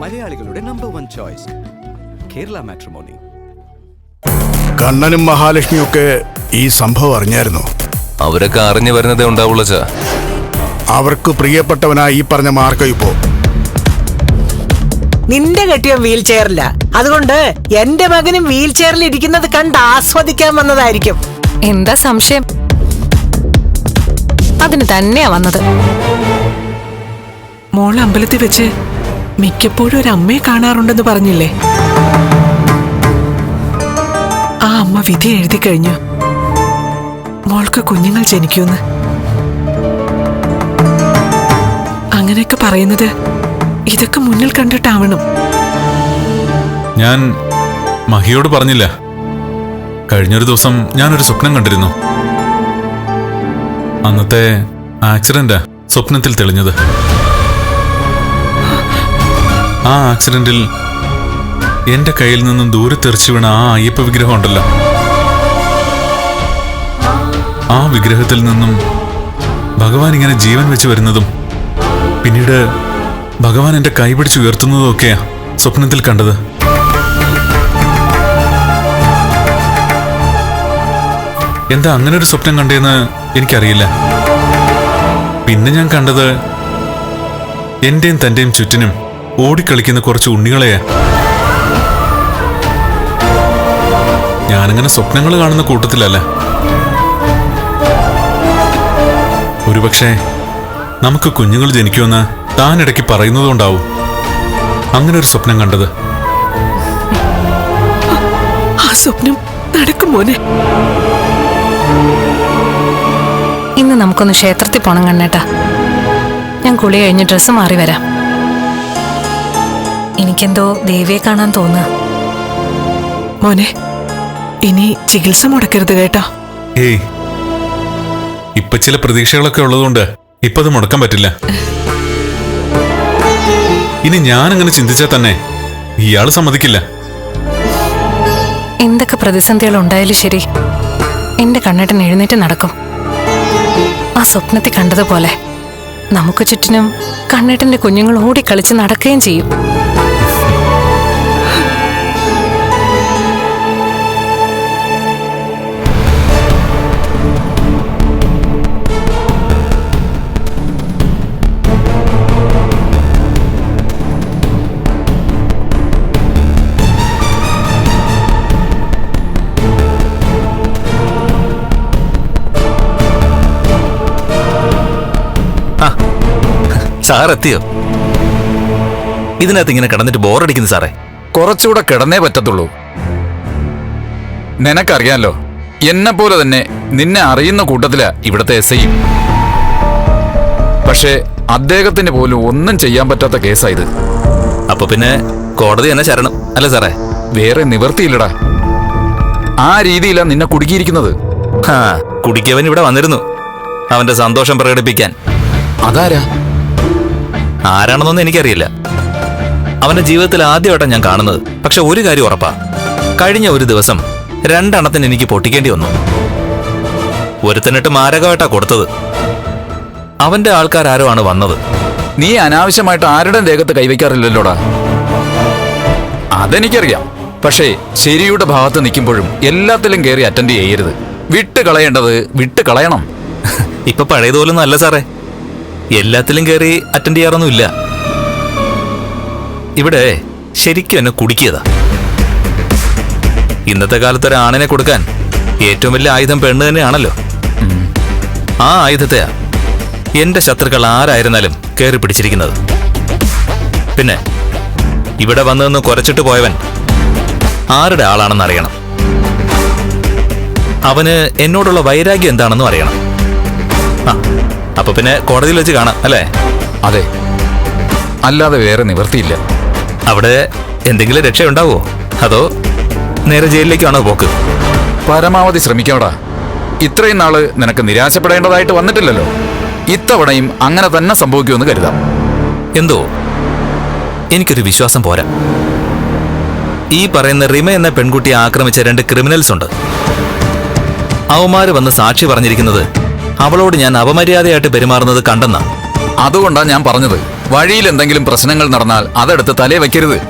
മലയാളികളുടെ number one choice Kerala matrimony കണ്ണനും മഹാലക്ഷ്മിയും ഒക്കെ ഈ സംഭവം അറിഞ്ഞായിരുന്നു? അവരൊക്കെ അറിഞ്ഞു വരുന്നതേ ഉണ്ടാവുള്ളൂ ചാ അവർക്ക് പ്രിയപ്പെട്ടവനായി ഈ പറഞ്ഞ മാർക്കം ഇപ്പോ. നിന്റെ കെട്ടിയ വീൽ ചെയറില്ല അതുകൊണ്ട് എന്റെ മകനും വീൽ ചെയറിൽ ഇരിക്കുന്നത് കണ്ട് ആസ്വദിക്കാൻ വന്നതായിരിക്കും. എന്താ സംശയം? അതിന് തന്നെയാ വന്നത്. മോൾ അമ്പലത്തിൽ വെച്ച് മിക്കപ്പോഴും ഒരു അമ്മയെ കാണാറുണ്ടെന്ന് പറഞ്ഞില്ലേ? ആ അമ്മ വിധി എഴുതി കഴിഞ്ഞു. മോൾക്ക് കുഞ്ഞുങ്ങൾ ജനിക്കൂന്ന് അങ്ങനെയൊക്കെ പറയുന്നത് ഇതൊക്കെ മുന്നിൽ കണ്ടിട്ടാവണം. ഞാൻ മഹിയോട് പറഞ്ഞില്ല. കഴിഞ്ഞൊരു ദിവസം ഞാനൊരു സ്വപ്നം കണ്ടിരുന്നു. അന്നത്തെ ആക്സിഡന്റാ സ്വപ്നത്തിൽ തെളിഞ്ഞത്. ആ ആക്സിഡന്റിൽ എന്റെ കയ്യിൽ നിന്നും ദൂരെ തെറിച്ചു വീണ ആ അയ്യപ്പ വിഗ്രഹം ഉണ്ടല്ലോ. ആ വിഗ്രഹത്തിൽ നിന്നും ഭഗവാൻ ഇങ്ങനെ ജീവൻ വെച്ച് വരുന്നതും പിന്നീട് ഭഗവാൻ എന്റെ കൈ പിടിച്ച് ഉയർത്തുന്നതും ഒക്കെയാ സ്വപ്നത്തിൽ കണ്ടത്. എന്താ അങ്ങനെ ഒരു സ്വപ്നം കണ്ടേന്ന് എനിക്കറിയില്ല. പിന്നെ ഞാൻ കണ്ടത് എന്റെയും തന്റെയും ചുറ്റിനും ഓടിക്കളിക്കുന്ന കുറച്ച് ഉണ്ണികളെയാ ഞാനങ്ങനെ സ്വപ്നങ്ങൾ കാണുന്ന കൂട്ടത്തിലല്ല. ഒരുപക്ഷെ നമുക്ക് കുഞ്ഞുങ്ങൾ ജനിക്കുമെന്ന് താൻ ഇടയ്ക്ക് പറയുന്നതുകൊണ്ടാവും അങ്ങനെ ഒരു സ്വപ്നം കണ്ടത്. ആ സ്വപ്നം നടക്കും മോനെ. ഇന്ന് നമുക്കൊന്ന് ക്ഷേത്രത്തിൽ പോണം കണ്ണേട്ടാ. ഞാൻ കുളി കഴിഞ്ഞ് ഡ്രസ്സ് മാറി വരാം. എനിക്കെന്തോ ദേവിയെ കാണാൻ തോന്നുക. മോനെ ഇനി ചികിത്സ മുടക്കരുത് കേട്ടോ. ഏയ് ഇപ്പൊ ചില പ്രതീക്ഷകളൊക്കെ ഉള്ളതുകൊണ്ട് ഇപ്പൊ അത് മുടക്കാൻ പറ്റില്ല. ഇനി ഞാൻ അങ്ങനെ ചിന്തിച്ചാൽ തന്നെ ഇയാൾ സമ്മതിക്കില്ല. എന്തൊക്കെ പ്രതിസന്ധികൾ ഉണ്ടായാലും ശരി എന്റെ കണ്ണേട്ടൻ എഴുന്നേറ്റ് നടക്കും. ആ സ്വപ്നത്തിൽ കണ്ടതുപോലെ നമുക്ക് ചുറ്റിനും കണ്ണേട്ടന്റെ കുഞ്ഞുങ്ങൾ ഓടിക്കളിച്ച് നടക്കുകയും ചെയ്യും. സാർ എത്തിയോ ഇതിനകത്ത് ഇങ്ങനെ കിടന്നിട്ട് ബോറടിക്കുന്നു സാറേ. കുറച്ചുകൂടെ കിടന്നേ പറ്റത്തുള്ളൂ. നിനക്കറിയാലോ എന്നെ പോലെ തന്നെ നിന്നെ അറിയുന്ന കൂട്ടത്തിലാ ഇവിടുത്തെ എസ് ഐ പക്ഷേ അദ്ദേഹത്തിന് പോലും ഒന്നും ചെയ്യാൻ പറ്റാത്ത കേസാ ഇത്. അപ്പൊ പിന്നെ കോടതി തന്നെ ശരണം. അല്ല സാറേ വേറെ നിവർത്തിയില്ലടാ ആ രീതിയിലാ നിന്നെ കുടുക്കിയിരിക്കുന്നത്. ആ കുടിക്കവൻ ഇവിടെ വന്നിരുന്നു. അവന്റെ സന്തോഷം പ്രകടിപ്പിക്കാൻ. അതാരാ? ആരാണെന്നൊന്നും എനിക്കറിയില്ല. അവന്റെ ജീവിതത്തിൽ ആദ്യമായിട്ടാണ് ഞാൻ കാണുന്നത്. പക്ഷെ ഒരു കാര്യം ഉറപ്പാ. കഴിഞ്ഞ ഒരു ദിവസം രണ്ടെണ്ണത്തിന് എനിക്ക് പൊട്ടിക്കേണ്ടി വന്നു. ഒരുത്തനിട്ട് മാരകമായിട്ടാ കൊടുത്തത്. അവന്റെ ആൾക്കാരാരോ ആണ് വന്നത്? നീ അനാവശ്യമായിട്ട് ആരുടെ ദേഹത്ത് കൈവയ്ക്കാറില്ലല്ലോടാ? അതെനിക്കറിയാം. പക്ഷേ ശരിയുടെ ഭാഗത്ത് നിൽക്കുമ്പോഴും എല്ലാത്തിലും കയറി അറ്റൻഡ് ചെയ്യരുത്. വിട്ട് കളയേണ്ടത് വിട്ട് കളയണം ഇപ്പൊ പഴയതുപോലൊന്നും അല്ല സാറേ. എല്ലാത്തിലും കയറി അറ്റൻഡ് ചെയ്യാറൊന്നുമില്ല ഇവിടെ ശരിക്കും എന്നെ കുടുക്കിയതാ. ഇന്നത്തെ കാലത്ത് ഒരു ആണിനെ കൊടുക്കാൻ ഏറ്റവും വലിയ ആയുധം പെണ്ണ് തന്നെയാണല്ലോ. ആ ആയുധത്തെയാ എന്റെ ശത്രുക്കൾ ആരായിരുന്നാലും കയറി പിടിച്ചിരിക്കുന്നത്. പിന്നെ ഇവിടെ വന്നു നിന്ന് കുറച്ചിട്ട് പോയവൻ ആരുടെ ആളാണെന്ന് അറിയണം. അവന് എന്നോടുള്ള വൈരാഗ്യം എന്താണെന്നും അറിയണം. അപ്പൊ പിന്നെ കോടതിയിൽ വെച്ച് കാണാം അല്ലേ? അതെ. അല്ലാതെ വേറെ നിവർത്തിയില്ല അവിടെ എന്തെങ്കിലും രക്ഷയുണ്ടാവോ? അതോ നേരെ ജയിലിലേക്കാണോ പോക്ക്? പരമാവധി ശ്രമിക്കോടാ ഇത്രയും നാൾ നിനക്ക് നിരാശപ്പെടേണ്ടതായിട്ട് വന്നിട്ടില്ലല്ലോ. ഇത്തവണയും അങ്ങനെ തന്നെ സംഭവിക്കുമെന്ന് കരുതാം. എന്തോ? എനിക്കൊരു വിശ്വാസം പോരാ. ഈ പറയുന്ന റിമ എന്ന പെൺകുട്ടിയെ ആക്രമിച്ച രണ്ട് ക്രിമിനൽസ് ഉണ്ട്. അവന്മാര് വന്ന് സാക്ഷി പറഞ്ഞിരിക്കുന്നത് അവളോട് ഞാൻ അപമര്യാദയായിട്ട് പെരുമാറുന്നത് കണ്ടെന്നാ? അതുകൊണ്ടാ ഞാൻ പറഞ്ഞത്. വഴിയിൽ എന്തെങ്കിലും പ്രശ്നങ്ങൾ നടന്നാൽ അതെടുത്ത് തലേ വയ്ക്കരുത്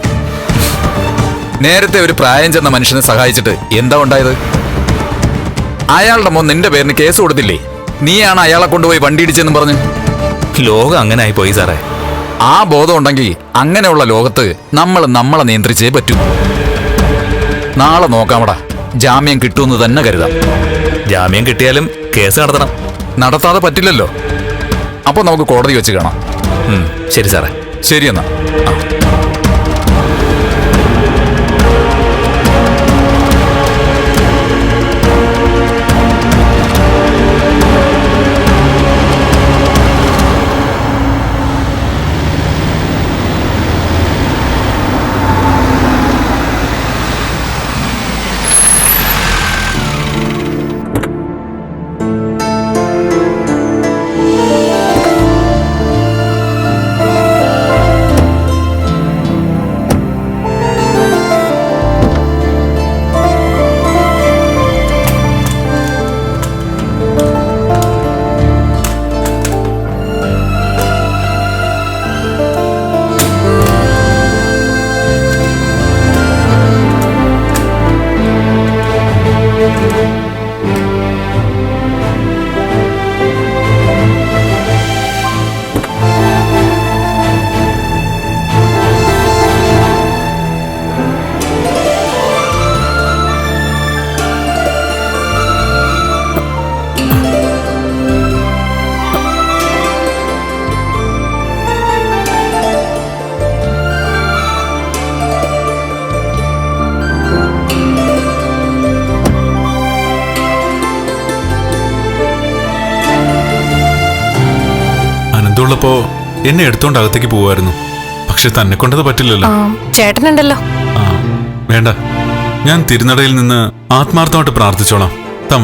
നേരത്തെ ഒരു പ്രായം ചെന്ന മനുഷ്യനെ സഹായിച്ചിട്ട് എന്താ ഉണ്ടായത്? അയാളുടെ മോൻ നിന്റെ പേരിന് കേസ് കൊടുത്തില്ലേ? നീയാണ് അയാളെ കൊണ്ടുപോയി വണ്ടി ഇടിച്ചെന്ന് പറഞ്ഞു? ലോകം അങ്ങനെ ആയി പോയി സാറേ. ആ ബോധം ഉണ്ടെങ്കിൽ അങ്ങനെയുള്ള ലോകത്ത് നമ്മൾ നമ്മളെ നിയന്ത്രിച്ചേ പറ്റൂ. നാളെ നോക്കാമടാ. ജാമ്യം കിട്ടുമെന്ന് തന്നെ കരുതാം. ജാമ്യം കിട്ടിയാലും കേസ് നടത്തണം. നടത്താതെ പറ്റില്ലല്ലോ. അപ്പോൾ നമുക്ക് കോടതി വെച്ച് കാണാം. ശരി സാറേ. ശരി എന്നാ. അനന്തമുള്ളപ്പോ എന്നെ എടുത്തോണ്ട് അകത്തേക്ക് പോവായിരുന്നു. പക്ഷെ തന്നെ കൊണ്ടത് പറ്റില്ലല്ലോ. ചേട്ടനുണ്ടല്ലോ. ആ വേണ്ട. ഞാൻ തിരുനടയിൽ നിന്ന് ആത്മാർത്ഥമായിട്ട് പ്രാർത്ഥിച്ചോളാം. താൻ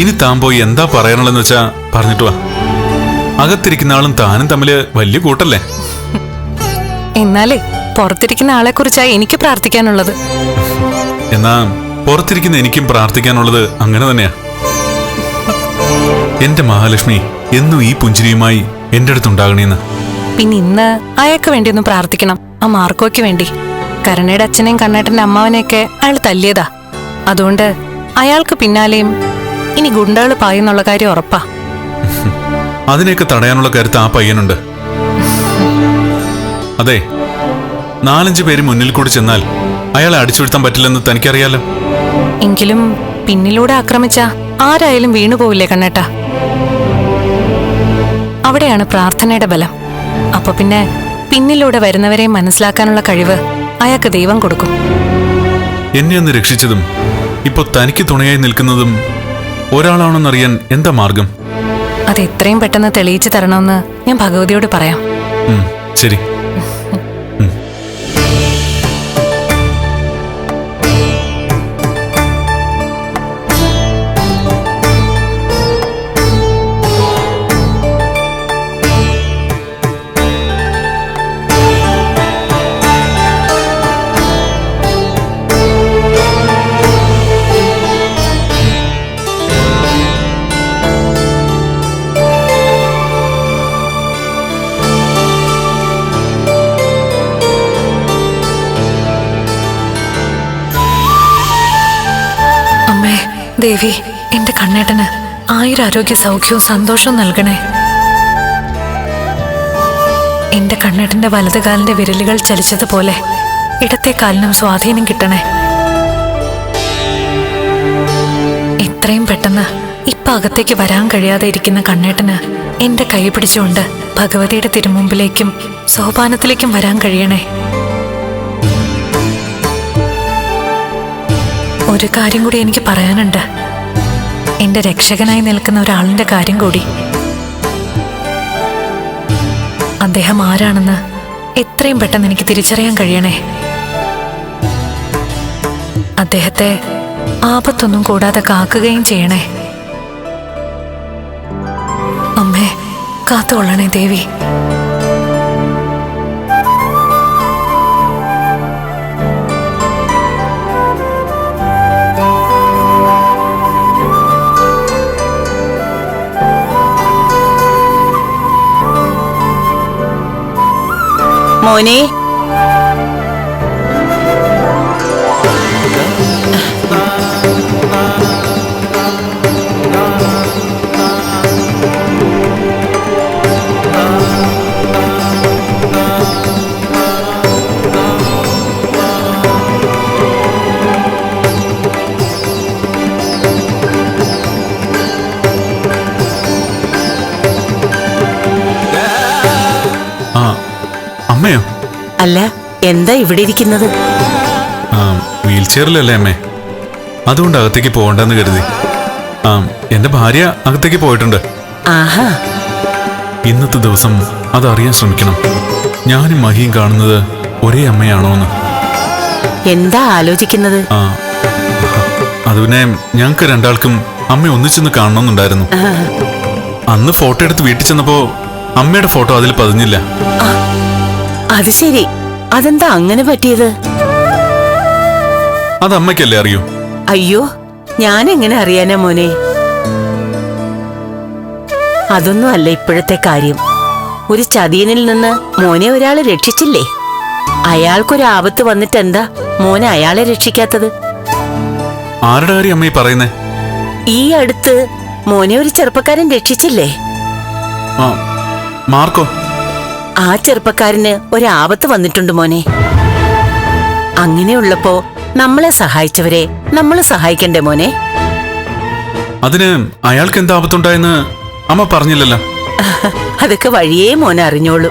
ഇനി താൻ പോയി എന്താ പറയാനുള്ളതെന്ന് വെച്ചാ പറഞ്ഞിട്ട് വാ. അകത്തിരിക്കുന്ന ആളും താനും തമ്മിൽ വലിയ കൂട്ടല്ലേ? എന്നാലേ പുറത്തിരിക്കുന്ന ആളെ കുറിച്ചാ എനിക്ക് പ്രാർത്ഥിക്കാനുള്ളത്. എന്നാ പുറത്തിരിക്കുന്ന എനിക്കും പ്രാർത്ഥിക്കാനുള്ളത് അങ്ങനെ തന്നെയാ. എന്റെ മഹാലക്ഷ്മി എന്നും ഈ പുഞ്ചിരിയുമായി എന്റെ അടുത്തുണ്ടാകണേന്ന് പിന്നെ ഇന്ന് അയാൾക്ക് വേണ്ടി ഒന്ന് പ്രാർത്ഥിക്കണം ആ മാർക്കോയ്ക്ക് വേണ്ടി. കരുണയുടെ അച്ഛനെയും കണ്ണേട്ടന്റെ അമ്മാവനെയൊക്കെ അയാൾ തല്ലിയതാ. അതുകൊണ്ട് അയാൾക്ക് പിന്നാലെയും ഇനി ഗുണ്ടകൾ പായെന്നുള്ള കാര്യം ഉറപ്പാ. അതിനെയൊക്കെ തടയാനുള്ള കരുത്ത് ആ പയ്യനുണ്ട്. അതെ നാലഞ്ച് പേര് മുന്നിൽ കൂടി ചെന്നാൽ അയാളെ അടിച്ചുവിടുത്താൻ പറ്റില്ലെന്ന് തനിക്കറിയാലോ. എങ്കിലും പിന്നിലൂടെ ആക്രമിച്ച ആരായാലും വീണുപോവില്ലേ കണ്ണേട്ട. അവിടെയാണ് പ്രാർത്ഥനയുടെ ബലം. അപ്പൊ പിന്നെ പിന്നിലൂടെ വരുന്നവരെ മനസ്സിലാക്കാനുള്ള കഴിവ് അയാൾക്ക് ദൈവം കൊടുക്കും. എന്നെ ഒന്ന് രക്ഷിച്ചതും ഇപ്പൊ തനിക്ക് തുണയായി നിൽക്കുന്നതും ഒരാളാണെന്നറിയാൻ എന്താ മാർഗം? അത് എത്രയും പെട്ടെന്ന് തെളിയിച്ചു തരണമെന്ന് ഞാൻ ഭഗവതിയോട് പറയാം. ശരി. ദേവി എന്റെ കണ്ണേട്ടന് ആയിരം ആരോഗ്യ സൗഖ്യവും സന്തോഷവും നൽകണേ. എന്റെ കണ്ണേട്ടന്റെ വലത് കാലിന്റെ വിരലുകൾ ചലിച്ചതുപോലെ ഇടത്തെ കാലിനും സ്വാധീനം കിട്ടണേ. എത്രയും പെട്ടെന്ന് ഇപ്പൊ അകത്തേക്ക് വരാൻ കഴിയാതെ ഇരിക്കുന്ന കണ്ണേട്ടന് എന്റെ കൈ പിടിച്ചുകൊണ്ട് ഭഗവതിയുടെ തിരുമുമ്പിലേക്കും സോപാനത്തിലേക്കും വരാൻ കഴിയണേ. ഒരു കാര്യം കൂടി എനിക്ക് പറയാനുണ്ട്. എന്റെ രക്ഷകനായി നിൽക്കുന്ന ഒരാളിന്റെ കാര്യം കൂടി. അദ്ദേഹം ആരാണെന്ന് എത്രയും പെട്ടെന്ന് എനിക്ക് തിരിച്ചറിയാൻ കഴിയണേ. അദ്ദേഹത്തെ ആപത്തൊന്നും കൂടാതെ കാക്കുകയും ചെയ്യണേ. അമ്മേ കാത്തുകൊള്ളണേ ദേവി. മോനെ. അല്ല എന്താ ഇവിടെ ഇരിക്കുന്നത്? ആ വീൽ ചെയറിലല്ലേ അമ്മേ? അതുകൊണ്ട് അകത്തേക്ക് പോകണ്ടെന്ന് കരുതി. ആ എന്റെ ഭാര്യ അകത്തേക്ക് പോയിട്ടുണ്ട്. ആഹാ. ഇന്നത്തെ ദിവസം അതറിയാൻ ശ്രമിക്കണം. ഞാനും മഹിയും കാണുന്നത് ഒരേ അമ്മയാണോ എന്ന് എന്താ ആലോചിക്കുന്നത്? ആ അത് പിന്നെ ഞങ്ങൾക്ക് രണ്ടാൾക്കും അമ്മ ഒന്നിച്ചെന്ന് കാണണമെന്നുണ്ടായിരുന്നു. അന്ന് ഫോട്ടോ എടുത്ത് വീട്ടിൽ ചെന്നപ്പോ അമ്മയുടെ ഫോട്ടോ അതിൽ പതിഞ്ഞില്ല. അത് ശരി. അതെന്താ അങ്ങനെ പറ്റിയത്? അത് അമ്മയ്ക്കല്ലേ അറിയൂ. അയ്യോ ഞാൻ എങ്ങനെ അറിയാനാ മോനെ? അതൊന്നും അല്ല ഇപ്പോഴത്തെ കാര്യം. ഒരു ചതിയനിൽ നിന്ന് മോനെ ഒരാളെ രക്ഷിച്ചില്ലേ? അയാൾക്കൊരു ആപത്ത് വന്നിട്ട് എന്താ മോനെ അയാളെ രക്ഷിക്കാത്തത്? ആരുടെ കാര്യം അമ്മ ഈ പറയുന്നേ? ഈ അടുത്ത് മോനെ ഒരു ചെറുപ്പക്കാരൻ രക്ഷിച്ചില്ലേ? മാർക്കോ? ആ ചെറുപ്പക്കാരന് ഒരാപത്ത് വന്നിട്ടുണ്ട് മോനെ. അങ്ങനെയുള്ളപ്പോ നമ്മളെ സഹായിച്ചവരെ നമ്മൾ സഹായിക്കണ്ടേ മോനെ? അതിന് അയാൾക്ക് എന്താ ആപത്തുണ്ടായെന്ന് അമ്മ പറഞ്ഞില്ലല്ലോ. അതൊക്കെ വഴിയേ മോനെ അറിഞ്ഞോളൂ.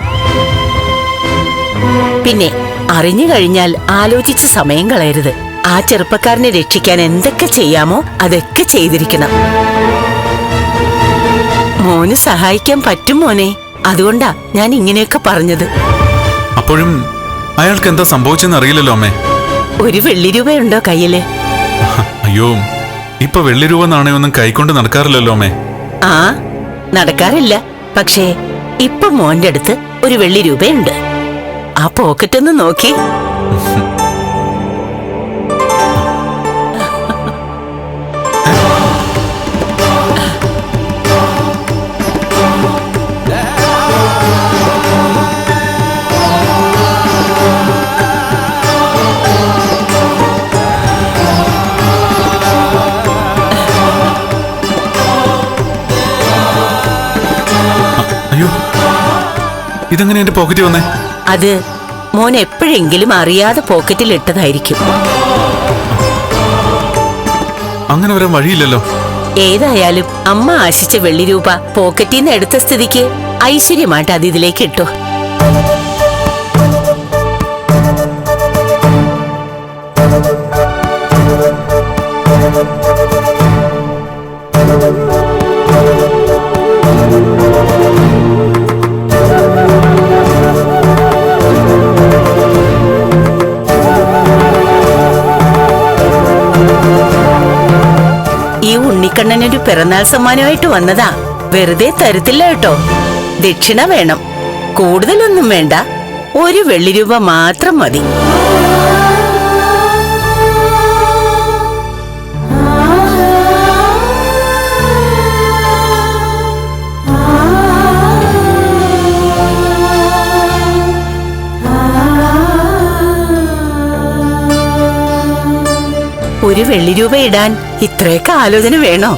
പിന്നെ അറിഞ്ഞു കഴിഞ്ഞാൽ ആലോചിച്ച് സമയം കളയരുത്. ആ ചെറുപ്പക്കാരനെ രക്ഷിക്കാൻ എന്തൊക്കെ ചെയ്യാമോ അതൊക്കെ ചെയ്തിരിക്കണം. മോന് സഹായിക്കാൻ പറ്റും മോനെ? അതുകൊണ്ടാ ഞാൻ ഇങ്ങനെയൊക്കെ പറഞ്ഞത്. അപ്പോഴും അയാൾക്ക് എന്താ സംഭവിച്ചെന്ന് അറിയില്ലല്ലോ അമ്മേ. ഒരു വെള്ളി രൂപയുണ്ടോ കയ്യിൽ? അയ്യോ ഇപ്പൊ വെള്ളി രൂപ നാണയൊന്നും കൈക്കൊണ്ട് നടക്കാറില്ലല്ലോ അമ്മേ. ആ നടക്കാറില്ല. പക്ഷേ ഇപ്പൊ മോന്റെ അടുത്ത് ഒരു വെള്ളി രൂപയുണ്ട്. ആ പോക്കറ്റ് ഒന്ന് നോക്കി. ഇതെങ്ങനെ എന്റെ പോക്കറ്റിൽ വന്നേ? അത് മോൻ എപ്പോഴെങ്കിലും അറിയാതെ പോക്കറ്റിൽ ഇട്ടതായിരിക്കും. അങ്ങനെ വരാൻ വഴിയില്ലല്ലോ. ഏതായാലും അമ്മ ആശിച്ച വെള്ളി രൂപ പോക്കറ്റിൽ നിന്ന് എടുത്ത സ്ഥിതിക്ക് ഐശ്വര്യമായിട്ട് അത് ഇതിലേക്ക് ഇട്ടു. ഈ ഉണ്ണിക്കണ്ണനൊരു പിറന്നാൾ സമ്മാനമായിട്ട് വന്നതാ. വെറുതെ തരത്തില്ല കേട്ടോ. ദക്ഷിണ വേണം. കൂടുതലൊന്നും വേണ്ട. ഒരു വെള്ളി രൂപ മാത്രം മതി. ഒരു വെള്ളി രൂപ ഇടാൻ ഇത്രയൊക്കെ ആലോചന വേണോ?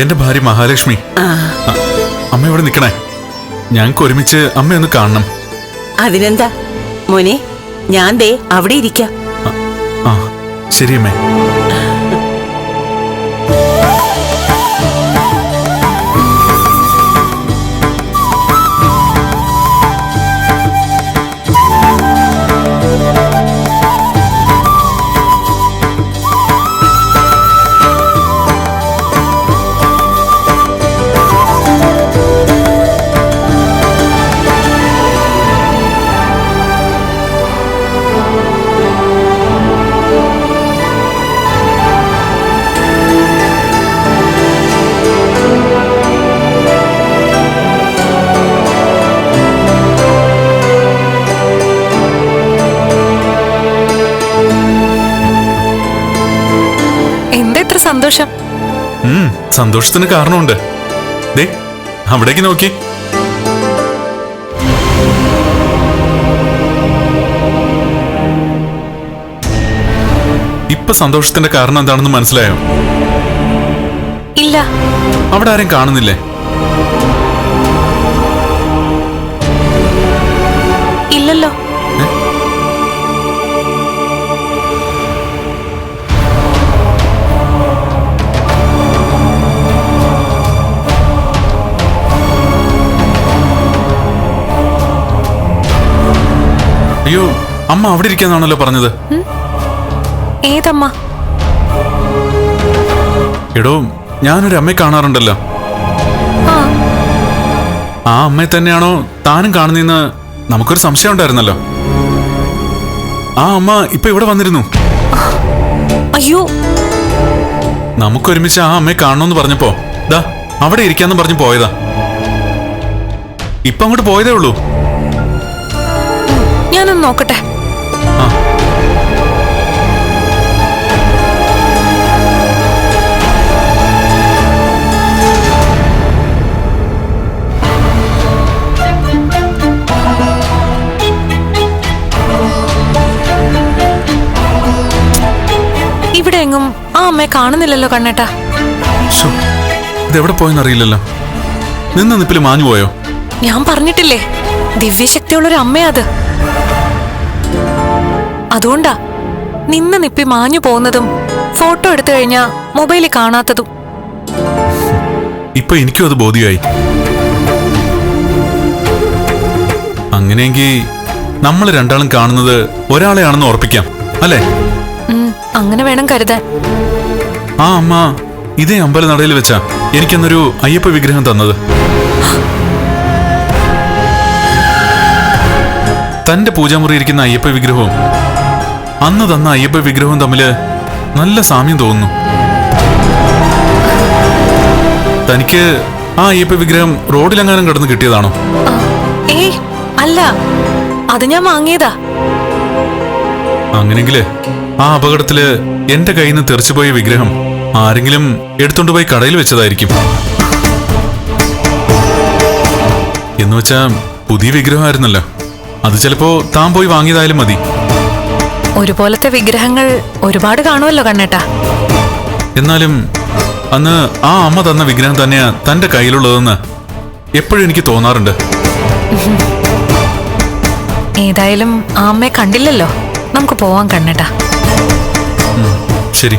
എന്റെ ഭാര്യ മഹാലക്ഷ്മി. അമ്മ ഇവിടെ നിൽക്കണേ ഞങ്ങൾക്ക് ഒരുമിച്ച് അമ്മയൊന്ന് കാണണം. അതിനെന്താ? മോനെ ഞാൻ ദേ അവിടെ ഇരിക്കാം. ആ ശരി അമ്മേ സന്തോഷത്തിന് കാരണമുണ്ട്. ദേ അവിടേക്ക് നോക്കി. ഇപ്പൊ സന്തോഷത്തിന്റെ കാരണം എന്താണെന്ന് മനസ്സിലായോ? ഇല്ല. അവിടെ ആരും കാണുന്നില്ലേ? അമ്മ അവിടെ ഇരിക്കാന്നാണല്ലോ പറഞ്ഞത്. ഏതമ്മ? എടോ ഞാനൊരു അമ്മയെ കാണാറുണ്ടല്ലോ. ആ. ആ അമ്മയെ തന്നെയാണോ താനും കാണുന്നെന്ന് നമുക്കൊരു സംശയം ഉണ്ടായിരുന്നല്ലോ. ആ അമ്മ ഇപ്പൊ ഇവിടെ വന്നിരുന്നു. അയ്യോ. നമുക്കൊരുമിച്ച് ആ അമ്മയെ കാണണമെന്ന് പറഞ്ഞപ്പോ ദാ അവിടെ ഇരിക്കാന്ന് പറഞ്ഞു പോയതാ. ഇപ്പൊ അങ്ങോട്ട് പോയതേ ഉള്ളൂ. ഞാനൊന്ന് നോക്കട്ടെ. അമ്മയെ കാണുന്നില്ലല്ലോ കണ്ണേട്ടാ. ഇതെവിടെ പോയെന്നറിയില്ലല്ലോ. നിന്ന് നിപ്പിൽ മാഞ്ഞു പോയോ? ഞാൻ പറഞ്ഞിട്ടില്ലേ ദിവ്യശക്തിയുള്ളൊരു അമ്മയാ അത്. അതുകൊണ്ടാ നിന്ന് നിപ്പി മാഞ്ഞു പോകുന്നതും ഫോട്ടോ എടുത്തു കഴിഞ്ഞാ മൊബൈലിൽ കാണാത്തതും. ഇപ്പൊ എനിക്കും അത് ബോധ്യമായി അങ്ങനെയെങ്കിൽ നമ്മൾ രണ്ടാളും കാണുന്നത് ഒരാളെയാണെന്ന് ഓർപ്പിക്കാം അല്ലേ? അങ്ങനെ വേണം കരുതാൻ. ആ അമ്മ. ഇതേ അമ്പലനടയിൽ വെച്ചാ എനിക്കന്നൊരു അയ്യപ്പ വിഗ്രഹം തന്നത്. തന്റെ പൂജാമുറി ഇരിക്കുന്ന അയ്യപ്പ വിഗ്രഹവും അന്ന് തന്ന അയ്യപ്പ വിഗ്രഹവും തമ്മിൽ നല്ല സാമ്യം തോന്നുന്നു. തനിക്ക് ആ അയ്യപ്പ വിഗ്രഹം റോഡിലെങ്ങാനും കിടന്ന് കിട്ടിയതാണോ? ഏയ് അല്ല. അത് ഞാൻ വാങ്ങിയതാ. അങ്ങനെങ്കിൽ ആ അപകടത്തിൽ എന്റെ കയ്യിൽ നിന്ന് തെറിച്ചുപോയ വിഗ്രഹം ആരെങ്കിലും എടുത്തോണ്ട് പോയി കടയിൽ വെച്ചതായിരിക്കും. എന്ന് വെച്ചാ പുതിയ വിഗ്രഹമായിരുന്നല്ലോ. അത് ചിലപ്പോ താൻ പോയി വാങ്ങിയതായാലും മതി. ഒരുപോലത്തെ വിഗ്രഹങ്ങൾ ഒരുപാട് കാണുമല്ലോ കണ്ണേട്ടാ. എന്നാലും അന്ന് ആ അമ്മ തന്ന വിഗ്രഹം തന്നെയാ തന്റെ കയ്യിലുള്ളതെന്ന് എപ്പോഴും എനിക്ക് തോന്നാറുണ്ട്. ഏതായാലും ആ അമ്മയെ കണ്ടില്ലല്ലോ. നമുക്ക് പോവാൻ കണ്ണേട്ടാ. ശരി.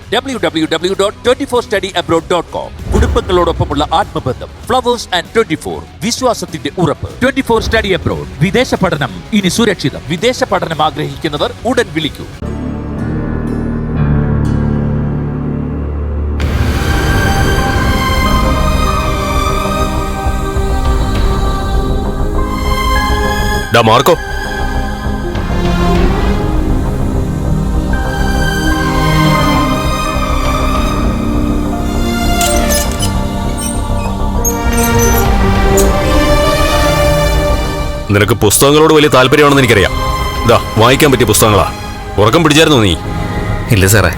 W W W four study abroad dot com കുടുംബങ്ങളോടൊപ്പമുള്ള ആത്മബന്ധം ഫ്ലവേഴ്സ് ആൻഡ് ട്വന്റി ഫോർ വിശ്വാസത്തിന്റെ ഉറപ്പ്. ട്വന്റി ഫോർ സ്റ്റഡി അബ്രോഡ് വിദേശ പഠനം ഇനി സുരക്ഷിതം. വിദേശ പഠനം ആഗ്രഹിക്കുന്നവർ ഉടൻ വിളിക്കൂ. ഡാ മാർക്കോ. നിനക്ക് പുസ്തകങ്ങളോട് വലിയ താല്പര്യമാണെന്ന് എനിക്കറിയാം. ഇതാ വായിക്കാൻ പറ്റിയ പുസ്തകങ്ങളാ. ഉറക്കം പിടിച്ചായിരുന്നു നീ? ഇല്ല സാറേ.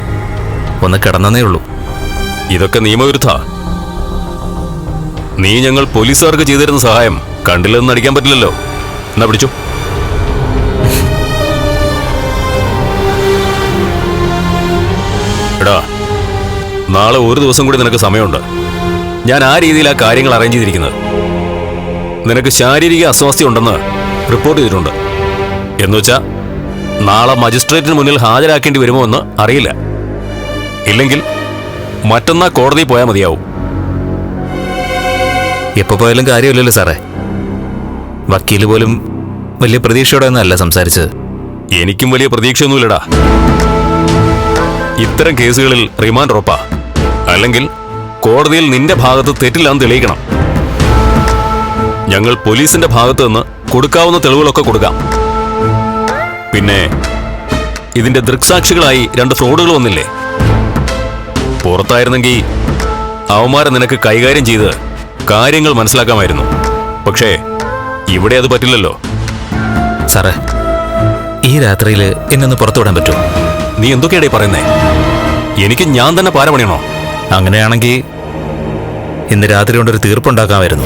ഒന്ന് കിടന്നേ ഉള്ളൂ. ഇതൊക്കെ നിയമവിരുദ്ധ. നീ ഞങ്ങൾ പോലീസുകാർക്ക് ചെയ്തിരുന്ന സഹായം കണ്ടില്ലെന്ന് അടിക്കാൻ പറ്റില്ലല്ലോ. എന്നാ പിടിച്ചു. എടാ നാളെ ഒരു ദിവസം കൂടി നിനക്ക് സമയമുണ്ട്. ഞാൻ ആ രീതിയിലാ കാര്യങ്ങൾ അറേഞ്ച് ചെയ്തിരിക്കുന്നത്. നിനക്ക് ശാരീരിക അസ്വാസ്ഥ്യം ഉണ്ടെന്ന് റിപ്പോർട്ട് ചെയ്തിട്ടുണ്ട്. എന്നുവെച്ചാ നാളെ മജിസ്ട്രേറ്റിന് മുന്നിൽ ഹാജരാക്കേണ്ടി വരുമോ എന്ന് അറിയില്ല. ഇല്ലെങ്കിൽ മറ്റന്നാ കോടതി പോയാൽ മതിയാവും. എപ്പോ പോയാലും കാര്യമില്ലല്ലോ സാറേ. വക്കീൽ പോലും വലിയ പ്രതീക്ഷയോടെ ഒന്നല്ല സംസാരിച്ചത്. എനിക്കും വലിയ പ്രതീക്ഷയൊന്നുമില്ലടാ. ഇത്തരം കേസുകളിൽ റിമാൻഡ് ഉറപ്പാ. അല്ലെങ്കിൽ കോടതിയിൽ നിന്റെ ഭാഗത്ത് തെറ്റില്ലാന്ന് തെളിയിക്കണം. ഞങ്ങൾ പോലീസിന്റെ ഭാഗത്ത് നിന്ന് കൊടുക്കാവുന്ന തെളിവുകളൊക്കെ കൊടുക്കാം. പിന്നെ ഇതിന്റെ ദൃക്സാക്ഷികളായി രണ്ട് ഫ്രോഡുകൾ വന്നില്ലേ? പുറത്തായിരുന്നെങ്കിൽ അവന്മാരെ നിനക്ക് കൈകാര്യം ചെയ്ത് കാര്യങ്ങൾ മനസ്സിലാക്കാമായിരുന്നു. പക്ഷേ ഇവിടെ അത് പറ്റില്ലല്ലോ. സാറേ ഈ രാത്രിയിൽ എന്നൊന്ന് പുറത്തുവിടാൻ പറ്റുമോ നീ എന്തൊക്കെയാടേ പറയുന്നേ? എനിക്ക് ഞാൻ തന്നെ പാരപണിയണോ? അങ്ങനെയാണെങ്കിൽ ഇന്ന് രാത്രി കൊണ്ടൊരു തീർപ്പുണ്ടാക്കാമായിരുന്നു.